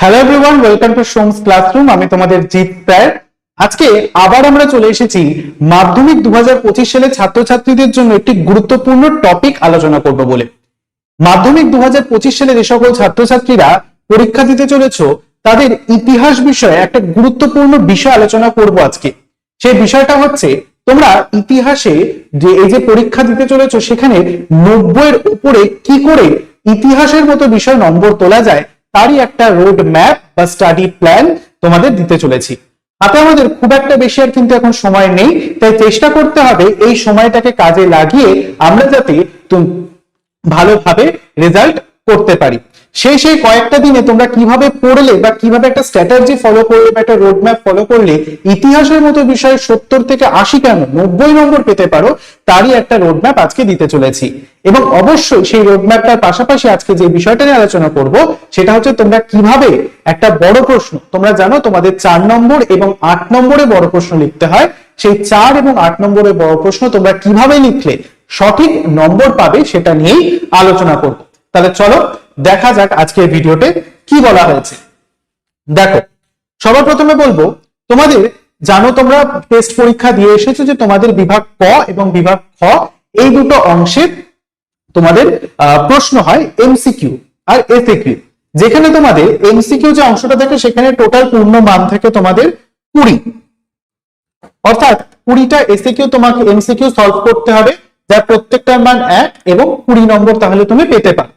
Hello everyone welcome to Soms classroom আমি তোমাদের Jeet sir আজকে আবার আমরা চলে এসেছি মাধ্যমিক দু সালে ছাত্রছাত্রীদের জন্য একটি গুরুত্বপূর্ণ টপিক আলোচনা করব বলে। মাধ্যমিক দু সালে যে সকল ছাত্রছাত্রীরা পরীক্ষা দিতে চলেছ, তাদের ইতিহাস বিষয়ে একটা গুরুত্বপূর্ণ বিষয় আলোচনা করব আজকে। সেই বিষয়টা হচ্ছে, তোমরা ইতিহাসে যে, এই যে পরীক্ষা দিতে চলেছ, সেখানে নব্বইয়ের উপরে কি করে ইতিহাসের মতো বিষয় নম্বর তোলা যায় তারই একটা রোড ম্যাপ বা স্টাডি প্ল্যান তোমাদের দিতে চলেছি। তাতে আমাদের খুব একটা বেশি আর কিন্তু এখন সময় নেই, তাই চেষ্টা করতে হবে এই সময়টাকে কাজে লাগিয়ে আমরা যাতে ভালোভাবে রেজাল্ট করতে পারি। সেই সেই কয়েকটা দিনে তোমরা কীভাবে পড়লে বা কীভাবে একটা স্ট্র্যাটেজি ফলো করলে বা একটা রোড ম্যাপ ফলো করলে ইতিহাসের মতো বিষয়ে সত্তর থেকে আশি কেন নব্বই নম্বর পেতে পারো, তারই একটা রোড ম্যাপ আজকে দিতে চলেছি। এবং অবশ্যই সেই রোড ম্যাপটার পাশাপাশি আজকে যে বিষয়টা নিয়ে আলোচনা করব, সেটা হচ্ছে তোমরা কীভাবে একটা বড় প্রশ্ন, তোমরা জানো তোমাদের চার নম্বর এবং আট নম্বরে বড় প্রশ্ন লিখতে হয়, সেই চার এবং আট নম্বরের বড় প্রশ্ন তোমরা কীভাবে লিখলে সঠিক নম্বর পাবে সেটা নিয়েই আলোচনা করব। তাহলে চলো দেখা যাক আজকের ভিডিওতে কি বলা হয়েছে। দেখো সবার প্রথমে বলব, তোমাদের জানো তোমরা টেস্ট পরীক্ষা দিয়ে এসেছ যে তোমাদের বিভাগ ক এবং বিভাগ খ, এই দুটো অংশে তোমাদের প্রশ্ন হয় এমসিকিউ আর এসএকিউ যেখানে তোমাদের এমসিকিউ যে অংশটা থাকে সেখানে টোটাল পূর্ণ মান থাকে তোমাদের কুড়ি। অর্থাৎ কুড়িটা এসএকিউ তোমাকে এমসিকিউ সলভ করতে হবে, যার প্রত্যেকটার মান এক এবং কুড়ি নম্বর তাহলে তুমি পেতে পারো।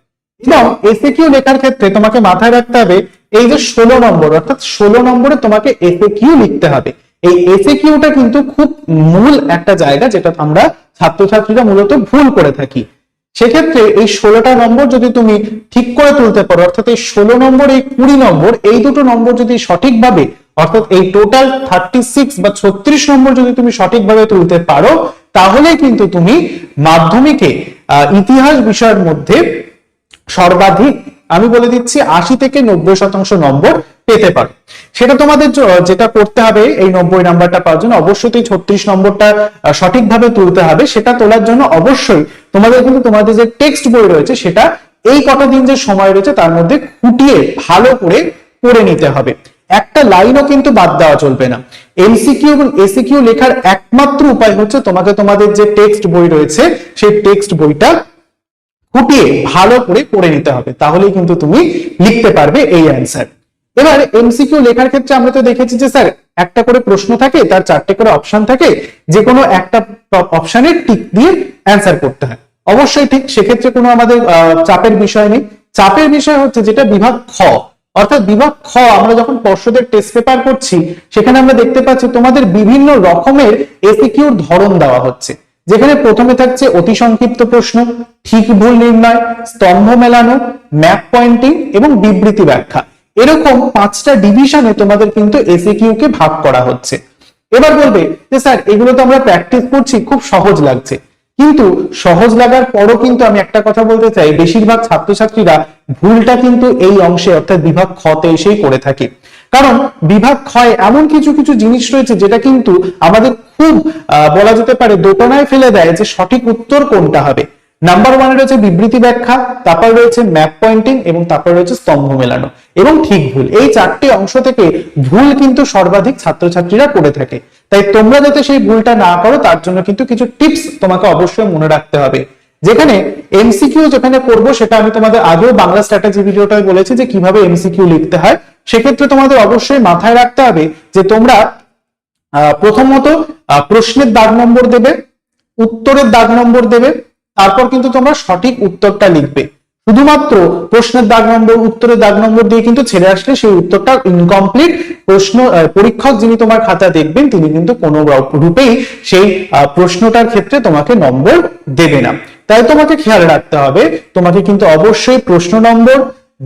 এবং এসএকিউ লেখার ক্ষেত্রে তোমাকে মাথায় রাখতে হবে, এই যে ষোলো নম্বর, অর্থাৎ ষোলো নম্বরে তোমাকে এসএকিউ লিখতে হবে। এই এসএকিউটা কিন্তু খুব মূল একটা জায়গা যেটা আমরা ছাত্রছাত্রীরা মূলত ভুল করে থাকি। সেক্ষেত্রে এই ষোলোটা নম্বর যদি তুমি ঠিক করে তুলতে পারো, অর্থাৎ এই ষোলো নম্বর, এই কুড়ি নম্বর, এই দুটো নম্বর যদি সঠিকভাবে, অর্থাৎ এই টোটাল থার্টি সিক্স বা ছত্রিশ নম্বর যদি তুমি সঠিকভাবে তুলতে পারো, তাহলে কিন্তু তুমি মাধ্যমিকে ইতিহাস বিষয়ের মধ্যে সর্বাধিক, আমি বলে দিচ্ছি আশি থেকে নব্বই শতাংশ নম্বর পেতে পারো। সেটা তোমাদের যেটা করতে হবে, এই নব্বই নাম্বারটা পাওয়ার জন্য অবশ্যই ছত্রিশ নম্বরটা সঠিকভাবে তুলতে হবে। সেটা তোলার জন্য অবশ্যই তোমাদের কিন্তু তোমাদের যে টেক্সট বই রয়েছে, সেটা এই কটা দিন যে সময় রয়েছে, তার মধ্যে খুঁটিয়ে ভালো করে পড়ে নিতে হবে। একটা লাইনও কিন্তু বাদ দেওয়া চলবে না। এমসিকিউ এবং এসিকিউ লেখার একমাত্র উপায় হচ্ছে তোমাকে তোমাদের যে টেক্সট বই রয়েছে, সেই টেক্সট বইটা ফুটিয়ে ভালো করে পড়ে নিতে হবে, তাহলেই কিন্তু তুমি লিখতে পারবে এই অ্যান্সার এবার এমসিকিউ লেখার ক্ষেত্রে আমরা তো দেখেছি যে স্যার, একটা করে প্রশ্ন থাকে, তার চারটে করে অপশন থাকে যে কোনো একটা অপশনের টিক দিয়ে অ্যান্সার করতে হয়। অবশ্যই ঠিক সেক্ষেত্রে কোনো আমাদের চাপের বিষয় নেই। চাপের বিষয় হচ্ছে যেটা বিভাগ খ। অর্থাৎ বিভাগ খ আমরা যখন পর্ষদের টেস্ট পেপার করছি, সেখানে আমরা দেখতে পাচ্ছি তোমাদের বিভিন্ন রকমের এসিকিউর ধরন দেওয়া হচ্ছে। যেখানে প্রথমে থাকছে অতি সংক্ষিপ্ত প্রশ্ন, ঠিক ভুল নির্ণয়, স্তম্ভ মেলানো ম্যাপ পয়েন্টিং এবং বিবৃতি ব্যাখ্যা। এরকম পাঁচটা ডিভিশনে তোমাদের কিন্তু এসিকিউ কে ভাগ করা হচ্ছে। এবার বলবে যে, স্যার, এগুলো তো আমরা প্র্যাকটিস করছি, খুব সহজ লাগছে। কিন্তু সহজ লাগার পরও কিন্তু আমি একটা কথা বলতে চাই, বেশিরভাগ ছাত্রছাত্রীরা ভুলটা কিন্তু এই অংশে, অর্থাৎ বিভাগ ক্ষতে এসেই করে থাকে। কারণ বিভাগ ক্ষয় এমন কিছু কিছু জিনিস রয়েছে যেটা কিন্তু আমাদের খুব বলা যেতে পারে দোটনায় ফেলে দেয় যে সঠিক উত্তর কোনটা হবে। নাম্বার ওয়ানে রয়েছে বিবৃতি ব্যাখ্যা, তারপর রয়েছে ম্যাপ পয়েন্টিং এবং তারপর রয়েছে স্তম্ভ মেলানো। এবং ঠিক ভুল, এই চারটি অংশ থেকে ভুল কিন্তু সর্বাধিক ছাত্রছাত্রীরা করে থাকে। তাই তোমরা যাতে সেই ভুলটা না করো, তার জন্য কিন্তু কিছু টিপস তোমাকে অবশ্যই মনে রাখতে হবে। যেখানে এমসিকিউ যেখানে করব, সেটা আমি তোমাদের আগেও বাংলা স্ট্র্যাটেজি ভিডিওটায় বলেছি যে কীভাবে এমসিকিউ লিখতে হয়। সেক্ষেত্রে তোমাদের অবশ্যই মাথায় রাখতে হবে যে তোমরা প্রথমত প্রশ্নের দাগ নম্বর দেবে, উত্তরের দাগ নম্বর দেবে তারপর কিন্তু তোমরা সঠিক উত্তরটা লিখবে। শুধুমাত্র প্রশ্নের দাগ নম্বর, উত্তরের দাগ নম্বর দিয়ে কিন্তু ছেড়ে আসলে সেই উত্তরটা ইনকমপ্লিট প্রশ্ন পরীক্ষক যিনি তোমার খাতা দেখবেন, তিনি কিন্তু কোনো রূপেই সেই প্রশ্নটার ক্ষেত্রে তোমাকে নম্বর দেবে না। তাই তোমাকে খেয়াল রাখতে হবে, তোমাকে কিন্তু অবশ্যই প্রশ্ন নম্বর,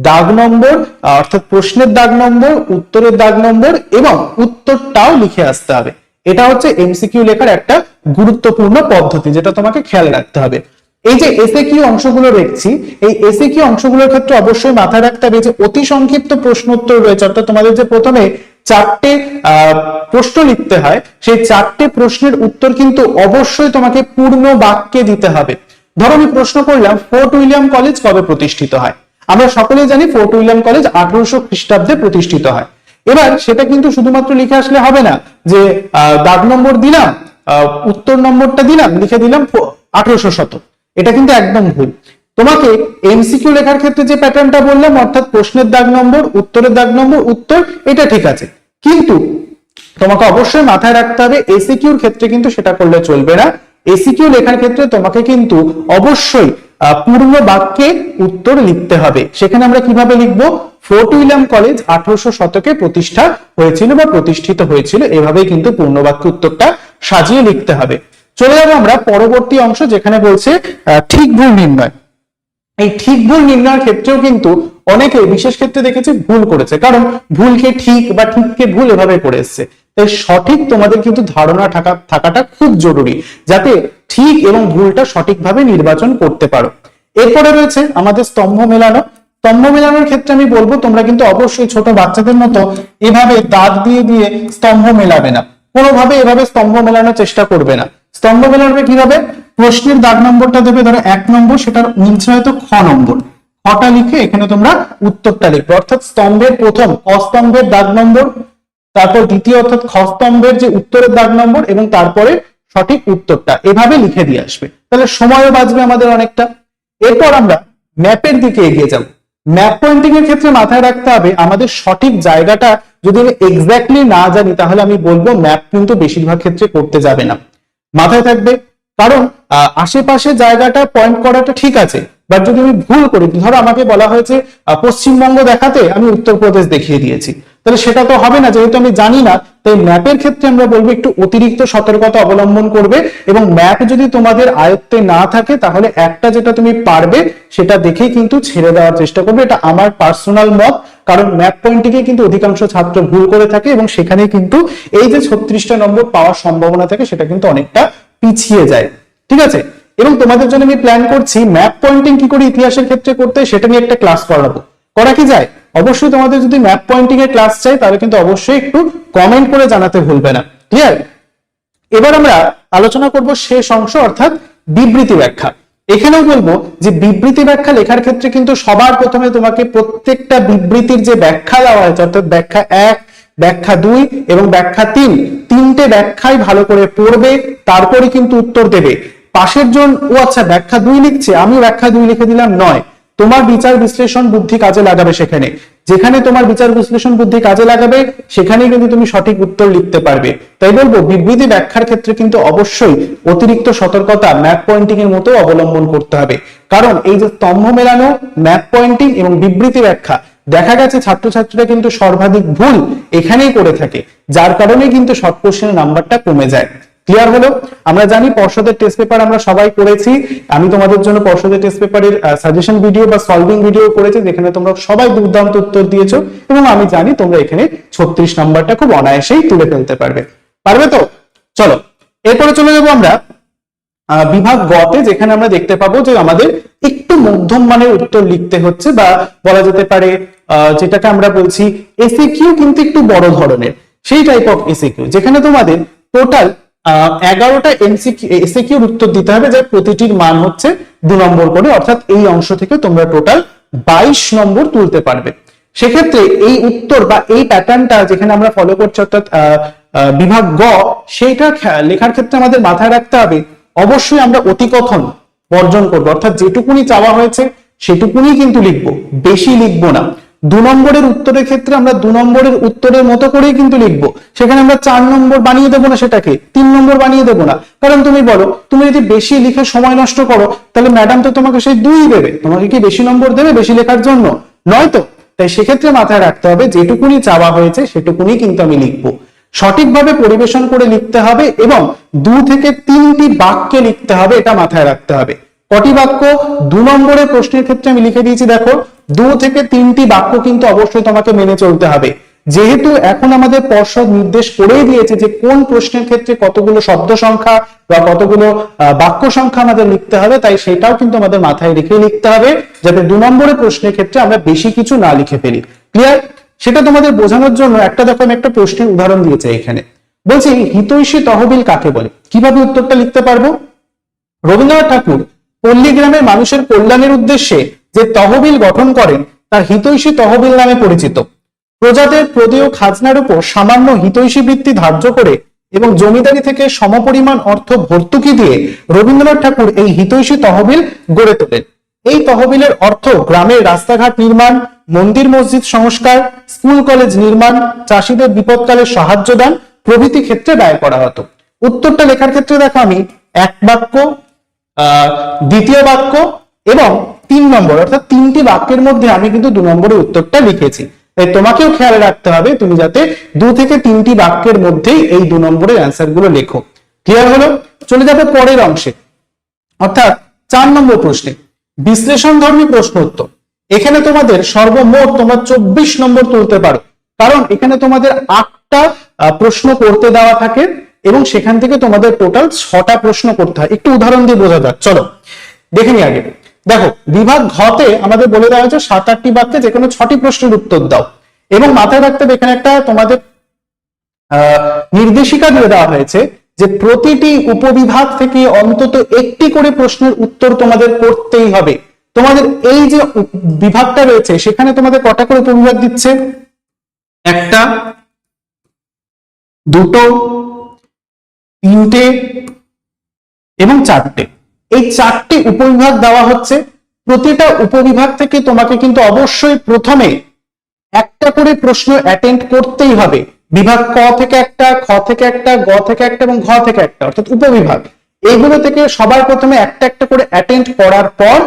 দাগ নম্বর অর্থাৎ প্রশ্নের দাগ নম্বর, উত্তরের দাগ নম্বর এবং উত্তরটাও লিখে আসতে হবে। এটা হচ্ছে এমসিকিউ লেখার একটা গুরুত্বপূর্ণ পদ্ধতি, যেটা তোমাকে খেয়াল রাখতে হবে। এই যে এসে কিউ অংশগুলো দেখছি, এই এসে কিউ অংশগুলোর ক্ষেত্রে অবশ্যই মাথায় রাখতে হবে যে অতি সংক্ষিপ্ত প্রশ্ন উত্তর রয়েছে। অর্থাৎ তোমাদের যে প্রথমে চারটে প্রশ্ন লিখতে হয়, সেই চারটে প্রশ্নের উত্তর কিন্তু অবশ্যই তোমাকে পূর্ণ বাক্যে দিতে হবে। ধরো আমি প্রশ্ন করলাম, ফোর্ট উইলিয়াম কলেজ কবে প্রতিষ্ঠিত হয়? আমরা সকলেই জানি ফোর্ট উইলিয়াম কলেজ আঠারোশো খ্রিস্টাব্দে প্রতিষ্ঠিত হয়। এবার সেটা কিন্তু শুধুমাত্র লিখে আসলে হবে না, যে দাগ নম্বর দিলাম উত্তর নম্বরটা দিলাম, লিখে দিলাম আঠারোশো শতক। এটা কিন্তু একদম ভুল। তোমাকে এমসিকিউ লেখার ক্ষেত্রে যে প্যাটার্নটা বললাম, অর্থাৎ প্রশ্নের দাগ নম্বর, উত্তরের দাগ নম্বর, উত্তর, এটা ঠিক আছে। কিন্তু তোমাকে অবশ্যই মাথায় রাখতে হবে এসিকিউর ক্ষেত্রে কিন্তু সেটা করলে চলবে না। এসিকিউ লেখার ক্ষেত্রে তোমাকে কিন্তু অবশ্যই পূর্ণ বাক্যে উত্তর লিখতে হবে। সেখানে আমরা কীভাবে লিখব? ফোর্ট উইলিয়াম কলেজ আঠারোশো শতকে প্রতিষ্ঠা হয়েছিল বা প্রতিষ্ঠিত হয়েছিল। এভাবেই কিন্তু পূর্ণ বাক্য উত্তরটা সাজিয়ে লিখতে হবে। চলে যাব আমরা পরবর্তী অংশ যেখানে বলছে ঠিক ভুল নির্ণয়। এই ঠিক ভুল নির্ণয়ের ক্ষেত্রেও কিন্তু অনেকে বিশেষ ক্ষেত্রে দেখেছি ভুল করেছে। কারণ ভুলকে ঠিক বা ঠিককে ভুল এভাবে করে এসছে। তাই সঠিক তোমাদের কিন্তু ধারণা থাকা, থাকাটা খুব জরুরি, যাতে ঠিক এবং ভুলটা সঠিকভাবে নির্বাচন করতে পারো। এরপরে রয়েছে আমাদের স্তম্ভ মেলানো। স্তম্ভ মেলানোর ক্ষেত্রে আমি বলব, তোমরা কিন্তু অবশ্যই ছোট বাচ্চাদের মতো এভাবে দাঁত দিয়ে দিয়ে স্তম্ভ মেলাবে না। কোনোভাবে এভাবে স্তম্ভ মেলানোর চেষ্টা করবে না। স্তম্ভ মেলাবে কীভাবে? প্রশ্নের দাগ নম্বরটা দেবে, ধরো এক নম্বর, সেটার নিচে হয়তো খ নম্বর। খটা লিখে এখানে তোমরা উত্তরটা লিখবে। অর্থাৎ স্তম্ভের প্রথম ক স্তম্ভের দাগ নম্বর, তারপর দ্বিতীয় অর্থাৎ খ স্তম্ভের যে উত্তরের দাগ নম্বর এবং তারপরে সঠিক উত্তরটা এভাবে লিখে দিয়ে আসবে। তাহলে সময়ও বাঁচবে আমাদের অনেকটা। এরপর আমরা ম্যাপের দিকে এগিয়ে যাব। ম্যাপ পয়েন্টিং এর ক্ষেত্রে মাথায় রাখতে হবে, আমাদের সঠিক জায়গাটা যদি আমি এক্স্যাক্টলি না জানি, তাহলে আমি বলব ম্যাপ কিন্তু বেশিরভাগ ক্ষেত্রে করতে যাবে না। মাথায় থাকবে। কারণ আশেপাশে জায়গাটা পয়েন্ট করাটা ঠিক আছে। বাট যদি আমি ভুল করি ধরো আমাকে বলা হয়েছে পশ্চিমবঙ্গ দেখাতে আমি উত্তরপ্রদেশ দেখিয়ে দিয়েছি। তাহলে সেটা তো হবে না, যেহেতু আমি জানি না, তাই ম্যাপের ক্ষেত্রে আমরা বলব একটু অতিরিক্ত সতর্কতা অবলম্বন করবে এবং ম্যাপ যদি তোমাদের আয়ত্তে না থাকে, তাহলে একটা যেটা তুমি পারবে, সেটা দেখেই কিন্তু ছেড়ে দেওয়ার চেষ্টা করবে। এটা আমার পার্সোনাল মত। কারণ ম্যাপ পয়েন্টিংয়ে কিন্তু অধিকাংশ ছাত্র ভুল করে থাকে এবং সেখানে কিন্তু এই যে ছত্রিশটা নম্বর পাওয়ার সম্ভাবনা থাকে সেটা কিন্তু অনেকটা পিছিয়ে যায়। ঠিক আছে? এবং তোমাদের জন্য আমি প্ল্যান করছি ম্যাপ পয়েন্টিং কি করে ইতিহাসের ক্ষেত্রে করতে সেটা নিয়ে একটা ক্লাস করাবো। করা কি যায়? অবশ্যই তোমাদের যদি ম্যাপ পয়েন্টিং এর ক্লাস চাই তাহলে কিন্তু অবশ্যই একটু কমেন্ট করে জানাতে ভুলবে না। ক্লিয়ার এবার আমরা আলোচনা করব শেষ অংশ অর্থাৎ বিবৃতি ব্যাখ্যা। এখানেও বলব যে বিবৃতি ব্যাখ্যা লেখার ক্ষেত্রে কিন্তু সবার প্রথমে তোমাকে প্রত্যেকটা বিবৃতির যে ব্যাখ্যা দেওয়া হয়েছে, অর্থাৎ ব্যাখ্যা এক, ব্যাখ্যা দুই এবং ব্যাখ্যা তিন, তিনটে ব্যাখ্যায় ভালো করে পড়বে, তারপরে কিন্তু উত্তর দেবে। পাশের জন, ও আচ্ছা ব্যাখ্যা দুই লিখছে আমি ব্যাখ্যা দুই লিখে দিলাম, নয়। তোমার বিচার বিশ্লেষণ বুদ্ধি কাজে লাগাবে সেখানে। যেখানে তোমার বিচার বিশ্লেষণ বুদ্ধি কাজে লাগাবে, সেখানেই কিন্তু তুমি সঠিক উত্তর লিখতে পারবে। তাই বলব, বিবৃতি ব্যাখ্যার ক্ষেত্রে কিন্তু অবশ্যই অতিরিক্ত সতর্কতা ম্যাপ পয়েন্টিং এর মতো অবলম্বন করতে হবে। কারণ এই যে স্তম্ভ মেলানো, ম্যাপ পয়েন্টিং এবং বিবৃতি ব্যাখ্যা, দেখা গেছে ছাত্রছাত্রীরা কিন্তু সর্বাধিক ভুল এখানেই করে থাকে, যার কারণে কিন্তু শর্ট কোশ্চেনের নাম্বারটা কমে যায়। ক্লিয়ার হলো? আমরা জানি পর্ষদের টেস্ট পেপার আমরা সবাই করেছি। আমি তোমাদের জন্য পর্ষদের টেস্ট পেপারের সাজেশন ভিডিও বা সলভিং ভিডিও করেছি, যেখানে তোমরা সবাই দুর্দান্ত উত্তর দিয়েছ এবং আমি জানি তোমরা এখানে ছত্রিশ নাম্বারটা খুব অনায়াসেই তুলে ফেলতে পারবে। পারবে তো? চলো, এরপরে চলে যাব আমরা বিভাগ গতে, যেখানে আমরা দেখতে পাবো যে আমাদের একটু মধ্যম মানের উত্তর লিখতে হচ্ছে বা বলা যেতে পারে যেটাকে আমরা বলছি এসিকিউ কিন্তু একটু বড় ধরনের। সেই টাইপ অফ এসিকিউ যেখানে তোমাদের টোটাল এগারোটা এমসিকিউ এসিকিউর উত্তর দিতে হবে, যার প্রতিটির মান হচ্ছে দু নম্বর করে অর্থাৎ এই অংশ থেকে তোমরা টোটাল বাইশ নম্বর তুলতে পারবে। সেক্ষেত্রে এই উত্তর বা এই প্যাটার্নটা যেখানে আমরা ফলো করছি, অর্থাৎ বিভাগ গ, সেইটা লেখার ক্ষেত্রে আমাদের মাথায় রাখতে হবে, অবশ্যই আমরা অতিকথন বর্জন করব। অর্থাৎ যেটুকুনি চাওয়া হয়েছে, সেটুকুনি কিন্তু লিখব, বেশি লিখব না। দু নম্বরের উত্তরের ক্ষেত্রে আমরা দু নম্বরের উত্তরের মতো করেই কিন্তু লিখব। সেখানে আমরা চার নম্বর বানিয়ে দেবো না সেটাকে, তিন নম্বর বানিয়ে দেবো না। কারণ তুমি বলো, তুমি যদি বেশি লিখে সময় নষ্ট করো, তাহলে ম্যাডাম তো তোমাকে সেই দুই দেবে। তোমাকে কি বেশি নম্বর দেবে বেশি লেখার জন্য? নয় তো? তাই সেক্ষেত্রে মাথায় রাখতে হবে, যেটুকুনি চাওয়া হয়েছে সেটুকুনি কিন্তু আমি লিখব। সঠিকভাবে পরিবেশন করে লিখতে হবে এবং দু থেকে তিনটি বাক্যে লিখতে হবে, এটা মাথায় রাখতে হবে। কটি বাক্য? দু নম্বরের প্রশ্নের ক্ষেত্রে আমি লিখে দিয়েছি, দেখো দু থেকে তিনটি বাক্য কিন্তু অবশ্যই তোমাকে মেনে চলতে হবে। যেহেতু এখন আমাদের পর্ষদ নির্দেশ করেই দিয়েছে যে কোন প্রশ্নের ক্ষেত্রে কতগুলো শব্দ সংখ্যা বা কতগুলো বাক্য সংখ্যা আমাদের লিখতে হবে, তাই সেটাও কিন্তু আমাদের মাথায় রেখে লিখতে হবে, যাতে দু নম্বরের প্রশ্নের ক্ষেত্রে আমরা বেশি কিছু না লিখে ফেলি। ক্লিয়ার সেটা তোমাদের বোঝানোর জন্য একটা দেখো, আমি একটা প্রশ্নের উদাহরণ দিয়েছে এখানে। বলছি, হিতৈষী তহবিল কাকে বলে? কীভাবে উত্তরটা লিখতে পারব? রবীন্দ্রনাথ ঠাকুর পল্লী গ্রামের মানুষের কল্যাণের উদ্দেশ্যে যে তহবিল গঠন করেন, তার হিতৈষী তহবিল নামে পরিচিত। প্রজাদের প্রদেয় খাজনার উপর সামান্য হিতৈষী বৃত্তি ধার্য করে এবং জমিদারি থেকে সমপরিমাণ অর্থ ভর্তুকি দিয়ে রবীন্দ্রনাথ ঠাকুর এই হিতৈষী তহবিল গড়ে তোলেন। এই তহবিলের অর্থ গ্রামের রাস্তাঘাট নির্মাণ, মন্দির মসজিদ সংস্কার, স্কুল কলেজ নির্মাণ, চাষিদের বিপদকালে সাহায্য দান, প্রভৃতি ক্ষেত্রে ব্যয় করা হতো। উত্তরটা লেখার ক্ষেত্রে দেখো আমি, এক বাক্য দ্বিতীয় বাক্য এবং তিন নম্বর, অর্থাৎ তিনটি বাক্যের মধ্যে আমি কিন্তু দু নম্বরের উত্তরটা লিখেছি। তাই তোমাকেও খেয়াল রাখতে হবে তুমি যাতে দু থেকে তিনটি বাক্যের মধ্যেই এই দু নম্বরের অ্যান্সারগুলো লেখো। ক্লিয়ার হলো? চলে যাবে পরের অংশে। অর্থাৎ চার নম্বর প্রশ্নে বিশ্লেষণ ধর্মী প্রশ্ন উত্তর। এখানে তোমাদের সর্বমোট তোমরা চব্বিশ নম্বর তুলতে পারো। কারণ এখানে তোমাদের আটটা প্রশ্ন করতে দেওয়া থাকে এবং সেখান থেকে তোমাদের টোটাল ছটা প্রশ্ন করতে হয়। একটু উদাহরণ দিয়ে বোঝা যাক। চলো, দেখে নি আগে। দেখো, বিভাগ ঘতে আমাদের বলে দেওয়া হয়েছে সাত আটটি বাক্যে যে কোনো ছটি প্রশ্নের উত্তর দাও। এবং মাথায় রাখতে হবে এখানে একটা তোমাদের নির্দেশিকা দিয়ে দেওয়া হয়েছে যে প্রতিটি উপবিভাগ থেকে অন্তত একটি করে প্রশ্নের উত্তর তোমাদের করতেই হবে। তোমাদের এই যে বিভাগটা রয়েছে, সেখানে তোমাদের কটা করে উপবিভাগ দিচ্ছে? একটা, দুটো, তিনটে এবং চারটে। এই চারটি উপবিভাগ দেওয়া হচ্ছে। প্রতিটা উপবিভাগ থেকে তোমাকে কিন্তু অবশ্যই প্রথমে একটা করে প্রশ্ন অ্যাটেন্ড করতেই হবে। বিভাগ ক থেকে একটা, খ থেকে একটা, গ থেকে একটা এবং ঘ থেকে একটা, অর্থাৎ উপবিভাগ। এইগুলো থেকে সবার প্রথমে একটা একটা করে অ্যাটেন্ড করার পর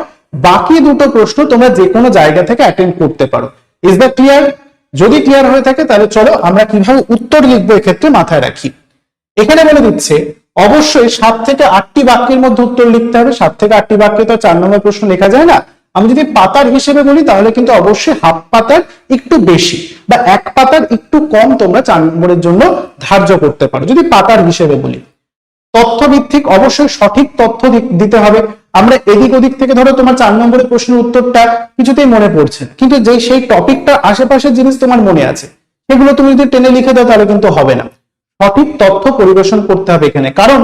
বাকি দুটো প্রশ্ন তোমরা যে কোনো জায়গা থেকে অ্যাটেন্ড করতে পারো। ইজ দ্য ক্লিয়ার যদি ক্লিয়ার হয়ে থাকে তাহলে চলো আমরা কীভাবে উত্তর লিখব এক্ষেত্রে মাথায় রাখি। এখানে বলে দিচ্ছে অবশ্যই সাত থেকে আটটি বাক্যের মধ্যে উত্তর লিখতে হবে। সাত থেকে আটটি বাক্যে তো চার নম্বর প্রশ্ন লেখা যায় না। আমি যদি পাতার হিসেবে বলি, তাহলে কিন্তু অবশ্যই হাফ পাতার একটু বেশি বা এক পাতার একটু কম তোমরা চার নম্বরের জন্য ধার্য করতে পারো। যদি পাতার হিসেবে বলি তথ্য ভিত্তিক অবশ্যই সঠিক তথ্য দিতে হবে। আমরা এদিক ওদিক থেকে ধরো তোমার চার নম্বরের প্রশ্নের উত্তরটা কিছুতেই মনে পড়ছে কিন্তু যে সেই টপিকটা আশেপাশের জিনিস তোমার মনে আছে, সেগুলো তুমি যদি টেনে লিখে দাও, তাহলে কিন্তু হবে না। সঠিক তথ্য পরিবেশন করতে হবে এখানে। কারণ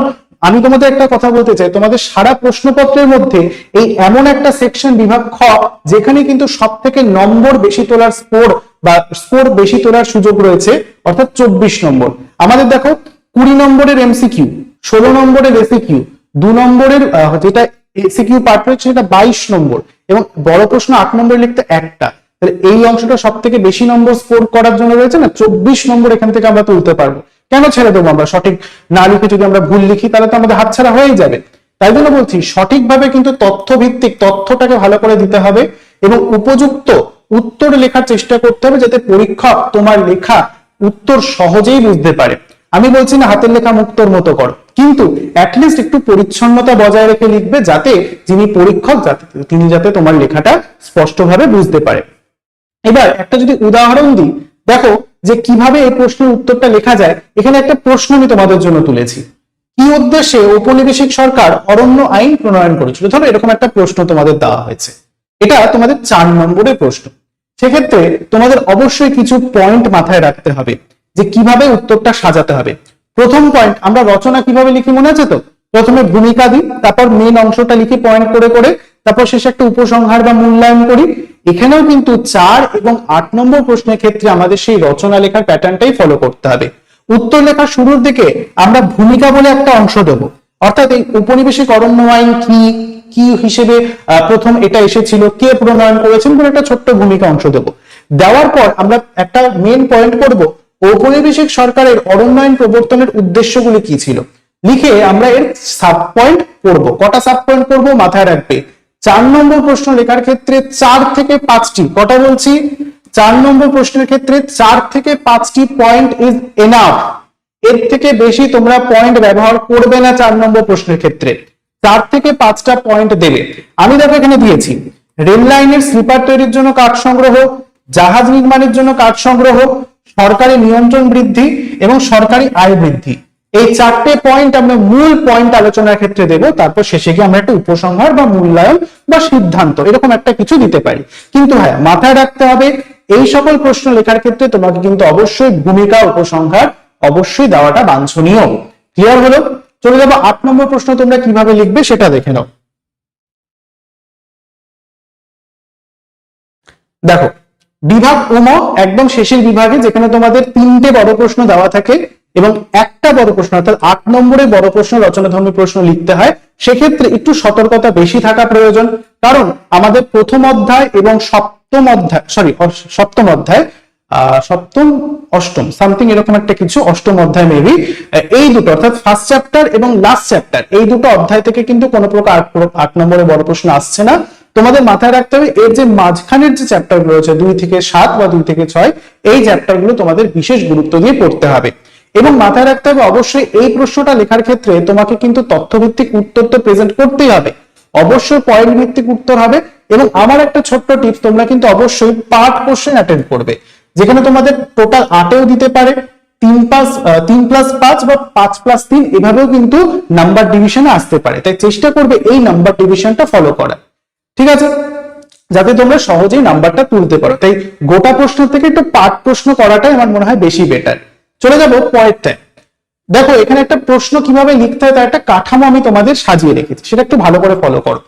আমি তোমাদের একটা কথা বলতে চাই, তোমাদের সারা প্রশ্নপত্রের মধ্যে এই এমন একটা সেকশন বিভাগ খ, যেখানে কিন্তু সব থেকে নম্বর বেশি তোলার স্কোর বা স্কোর বেশি তোলার সুযোগ রয়েছে, অর্থাৎ চব্বিশ নম্বর। আমাদের দেখো, কুড়ি নম্বরের এমসিকিউ ষোলো নম্বরের এসিকিউ দু নম্বরের যেটা এসিকিউ পার্ট রয়েছে সেটা বাইশ নম্বর এবং বড় প্রশ্ন আট নম্বর লিখতে একটা। তাহলে এই অংশটা সব থেকে বেশি নম্বর স্কোর করার জন্য রয়েছে না? চব্বিশ নম্বর এখান থেকে আমরা তুলতে পারব। কেন ছেড়ে দেবো আমরা? সঠিক না লিখে যদি আমরা ভুল লিখি, তাহলে তো আমাদের হাতছাড়া হয়েই যাবে। তাই জন্য বলছি, সঠিকভাবে কিন্তু তথ্য ভিত্তিক তথ্যটাকে ভালো করে দিতে হবে এবং উপযুক্ত উত্তর লেখার চেষ্টা করতে হবে যাতে পরীক্ষক তোমার লেখা উত্তর সহজেই বুঝতে পারে। আমি বলছি না, হাতের লেখা মুক্তর মতো কর। কিন্তু অ্যাটলিস্ট একটু পরিচ্ছন্নতা বজায় রেখে লিখবে যাতে যিনি পরীক্ষক, যাতে তিনি যাতে তোমার লেখাটা স্পষ্টভাবে বুঝতে পারে। এবার একটা যদি উদাহরণ দিই, দেখো যে কীভাবে এই প্রশ্নের উত্তরটা লেখা যায়, এখানে একটা প্রশ্ন আমি তোমাদের জন্য তুলেছি। কি উদ্দেশ্যে ঔপনিবেশিক সরকার অরণ্য আইন প্রণয়ন করেছিল? ধরো এরকম একটা প্রশ্ন তোমাদের দেওয়া হয়েছে। এটা তোমাদের চার নম্বরের প্রশ্ন। সেক্ষেত্রে তোমাদের অবশ্যই কিছু পয়েন্ট মাথায় রাখতে হবে যে কীভাবে উত্তরটা সাজাতে হবে। প্রথম পয়েন্ট আমরা রচনা কীভাবে লিখি মনে আছে তো? প্রথমে ভূমিকা দিই, তারপর মেন অংশটা লিখি পয়েন্ট করে করে, তারপর শেষে একটা উপসংহার বা মূল্যায়ন করি। এখানেও কিন্তু চার এবং আট নম্বর প্রশ্নের ক্ষেত্রে আমাদের সেই রচনা লেখার প্যাটার্নটাই ফলো করতে হবে। উত্তর লেখার শুরুর দিকে আমরা ভূমিকা বলে একটা অংশ দেব। অর্থাৎ এই উপনিবেশিক অরণ্য আইন কি কি হিসেবে প্রথম এটা এসেছিল, কে প্রণয়ন করেছেন বলে একটা ছোট্ট ভূমিকা অংশ দেব। দেওয়ার পর আমরা একটা মেন পয়েন্ট করব, ঔপনিবেশিক সরকারের অরণ্যায়ন প্রবর্তনের উদ্দেশ্যগুলি কি ছিল? লিখে আমরা এর সাব পয়েন্ট করব কটা সাব পয়েন্ট করব মাথায় রাখবে। চার নম্বর প্রশ্ন লেখার ক্ষেত্রে চার থেকে পাঁচটি, কটা বলছি? চার নম্বর প্রশ্নের ক্ষেত্রে চার থেকে পাঁচটি পয়েন্ট ইজ এনাফ এর থেকে বেশি তোমরা পয়েন্ট ব্যবহার করবে না চার নম্বর প্রশ্নের ক্ষেত্রে। চার থেকে পাঁচটা পয়েন্ট দেবে। আমি দেখো এখানে দিয়েছি। রেল লাইনের স্লিপার তৈরির জন্য কাঠ সংগ্রহ, জাহাজ নির্মাণের জন্য কাঠ সংগ্রহ, সরকারি নিয়ন্ত্রণ বৃদ্ধি এবং সরকারি আয় বৃদ্ধি। এই চারটে পয়েন্ট আমরা মূল পয়েন্ট আলোচনার ক্ষেত্রে দেব, তারপর শেষে গিয়ে আমরা একটা উপসংহার বা মূল্যায়ন বা সিদ্ধান্ত, এরকম একটা কিছু দিতে পারি। কিন্তু হ্যাঁ মাথায় রাখতে হবে, এই সকল প্রশ্ন লেখার ক্ষেত্রে তোমাকে কিন্তু অবশ্যই ভূমিকা, উপসংহার অবশ্যই দেওয়াটা বাঞ্ছনীয়। ক্লিয়ার হলো? চলে যাব আট নম্বর প্রশ্ন, তোমরা কীভাবে লিখবে সেটা দেখে নাও। দেখো, বিভাগ উম, একদম শেষের বিভাগে যেখানে তোমাদের তিনটে বড় প্রশ্ন দেওয়া থাকে এবং একটা বড় প্রশ্ন, অর্থাৎ আট নম্বরে বড় প্রশ্ন রচনা ধর্মী প্রশ্ন লিখতে হয়, সেক্ষেত্রে একটু সতর্কতা বেশি থাকা প্রয়োজন। কারণ আমাদের প্রথম অধ্যায় এবং সপ্তম অধ্যায় সরি সপ্তম অধ্যায় সপ্তম, অষ্টম সামথিং এরকম একটা কিছু, অষ্টম অধ্যায় মেবি এই দুটো, অর্থাৎ ফার্স্ট চ্যাপ্টার এবং লাস্ট চ্যাপ্টার এই দুটো অধ্যায় থেকে কিন্তু কোনো প্রকার আট নম্বরে বড় প্রশ্ন আসছে না। তোমাদের মাথায় রাখতে হবে, এর যে মাঝখানের যে চ্যাপ্টার রয়েছে, দুই থেকে সাত বা দুই থেকে ছয়, এই চ্যাপ্টারগুলো তোমাদের বিশেষ গুরুত্ব দিয়ে পড়তে হবে। এবং মাথায় রাখতে হবে, অবশ্যই এই প্রশ্নটা লেখার ক্ষেত্রে তোমাকে কিন্তু তথ্যভিত্তিক উত্তর তো প্রেজেন্ট করতেই হবে। অবশ্যই পয়েন্ট ভিত্তিক উত্তর হবে এবং আমার একটা ছোট্ট টিপস তোমরা কিন্তু অবশ্যই পার্ট কোশ্চেন অ্যাটেন্ড করবে। যেখানে তোমাদের টোটাল আটেও দিতে পারে, তিন প্লাস তিন প্লাস পাঁচ বা পাঁচ প্লাস তিন এভাবেও কিন্তু নাম্বার ডিভিশনে আসতে পারে। তাই চেষ্টা করবে এই নাম্বার ডিভিশনটা ফলো করা ঠিক আছে? যাতে তোমরা সহজেই নাম্বারটা তুলতে পারো। তাই গোটা প্রশ্ন থেকে একটু পার্ট প্রশ্ন করাটাই আমার মনে হয় বেশি বেটার চলে যাব পরেরটায়। দেখো, এখানে একটা প্রশ্ন কীভাবে লিখতে হয়, তার একটা কাঠামো আমি তোমাদের সাজিয়ে রেখেছি। সেটা একটু ভালো করে ফলো করো।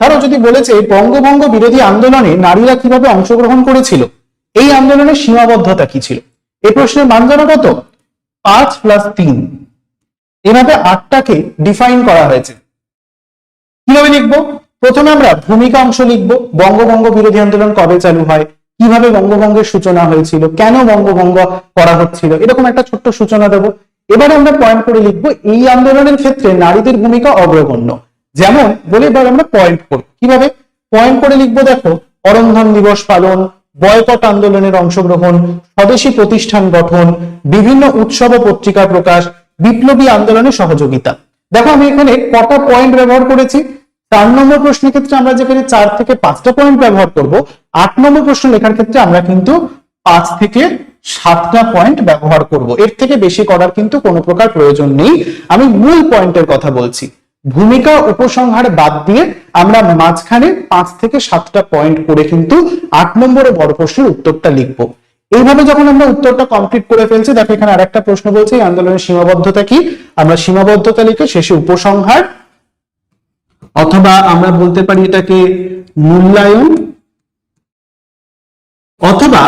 ধরো, যদি বলেছে বঙ্গভঙ্গ বিরোধী আন্দোলনে নারীরা কীভাবে অংশগ্রহণ করেছিল, এই আন্দোলনের সীমাবদ্ধতা কি ছিল? এই প্রশ্নের মান জানো কত? পাঁচ প্লাস তিন। এভাবে আটটাকে ডিফাইন করা হয়েছে। কীভাবে লিখব? প্রথমে আমরা ভূমিকা অংশ লিখব। বঙ্গভঙ্গ বিরোধী আন্দোলন কবে চালু হয়? কীভাবে বঙ্গভঙ্গের সূচনা হয়েছিল? কেন বঙ্গভঙ্গ করা হচ্ছিল? এরকম একটা ছোট্ট সূচনা দেবো। এবারে আমরা পয়েন্ট করে লিখব, এই আন্দোলনের ক্ষেত্রে নারীদের ভূমিকা অগ্রগণ্য। যেমন, বলে এবার আমরা পয়েন্ট করব। কীভাবে? পয়েন্ট করে লিখব, দেখো, অরন্ধন দিবস পালন, বয়কট আন্দোলনের অংশগ্রহণ, স্বদেশী প্রতিষ্ঠান গঠন, বিভিন্ন উৎসব ও পত্রিকা প্রকাশ, বিপ্লবী আন্দোলনে সহযোগিতা। দেখো, আমি এখানে কটা পয়েন্ট ব্যবহার করেছি। চার নম্বর প্রশ্নের ক্ষেত্রে আমরা যেখানে চার থেকে পাঁচটা পয়েন্ট ব্যবহার করব আট নম্বর প্রশ্ন লেখার ক্ষেত্রে আমরা কিন্তু পাঁচ থেকে সাতটা পয়েন্ট ব্যবহার করব। এর থেকে বেশি করার কিন্তু কোনো প্রকার প্রয়োজন নেই। আমি মূল পয়েন্টের কথা বলছি। ভূমিকা উপসংহার বাদ দিয়ে আমরা মাঝখানে পাঁচ থেকে সাতটা পয়েন্ট করে কিন্তু আট নম্বরে বড় প্রশ্নের উত্তরটা লিখব। এইভাবে যখন আমরা উত্তরটা কমপ্লিট করে ফেলছি, দেখো এখানে আরেকটা প্রশ্ন বলছে, এই আন্দোলনের সীমাবদ্ধতা কি? আমরা সীমাবদ্ধতা লিখে শেষে উপসংহার, অথবা আমরা বলতে পারি এটাকে মূল্যায়ন অথবা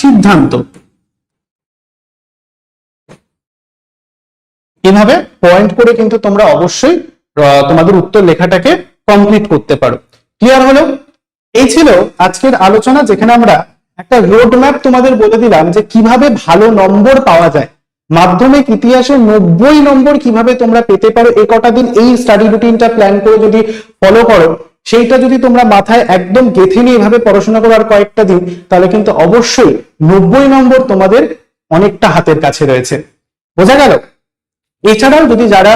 সিদ্ধান্ত। এভাবে পয়েন্ট করে কিন্তু তোমরা অবশ্যই তোমাদের উত্তর লেখাটাকে কমপ্লিট করতে পারো। ক্লিয়ার হলো? এই ছিল আজকের আলোচনা যেখানে আমরা একটা রোড ম্যাপ তোমাদের বলে দিলাম যে কীভাবে ভালো নম্বর পাওয়া যায়। মাধ্যমিক ইতিহাসে নব্বই নম্বর কীভাবে তোমরা পেতে পারো এই কটা দিন এই স্টাডি রুটিনটা প্ল্যান করে যদি ফলো করো সেইটা যদি তোমরা মাথায় একদম গেথে নিয়ে এভাবে পড়াশোনা করো আর কয়েকটা দিন, তাহলে কিন্তু অবশ্যই নব্বই নম্বর তোমাদের অনেকটা হাতের কাছে রয়েছে। বোঝা গেল? এছাড়াও যদি যারা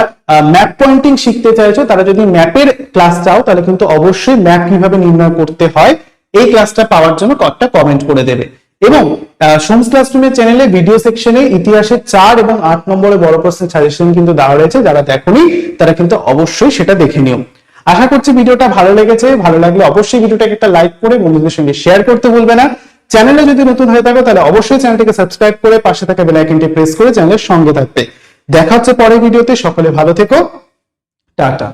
ম্যাপ পয়েন্টিং শিখতে চাইছো, তারা যদি ম্যাপের ক্লাস চাও, তাহলে কিন্তু অবশ্যই ম্যাপ কীভাবে নির্ণয় করতে হয়, এই ক্লাসটা পাওয়ার জন্য কয়েকটা কমেন্ট করে দেবে। এবং সোমস ক্লাসরুমের চ্যানেলে ভিডিও সেকশনে ইতিহাসের চার এবং আট নম্বরে বড় প্রশ্নের সাজেশন কিন্তু দেওয়া রয়েছে, যারা দেখোনি, তারা কিন্তু অবশ্যই সেটা দেখে নিও। আশা করছি ভিডিওটা ভালো লেগেছে। ভালো লাগলে অবশ্যই ভিডিওটাকে একটা লাইক করে বন্ধুদের সঙ্গে শেয়ার করতে ভুলবে না। চ্যানেলে যদি নতুন হয়ে থাকো, তাহলে অবশ্যই চ্যানেলটিকে সাবস্ক্রাইব করে পাশে থাকা বেল আইকনটি প্রেস করে চ্যানেলের সঙ্গে থাকবে। দেখা হচ্ছে পরের ভিডিওতে। সকলে ভালো থেকো। টাটা।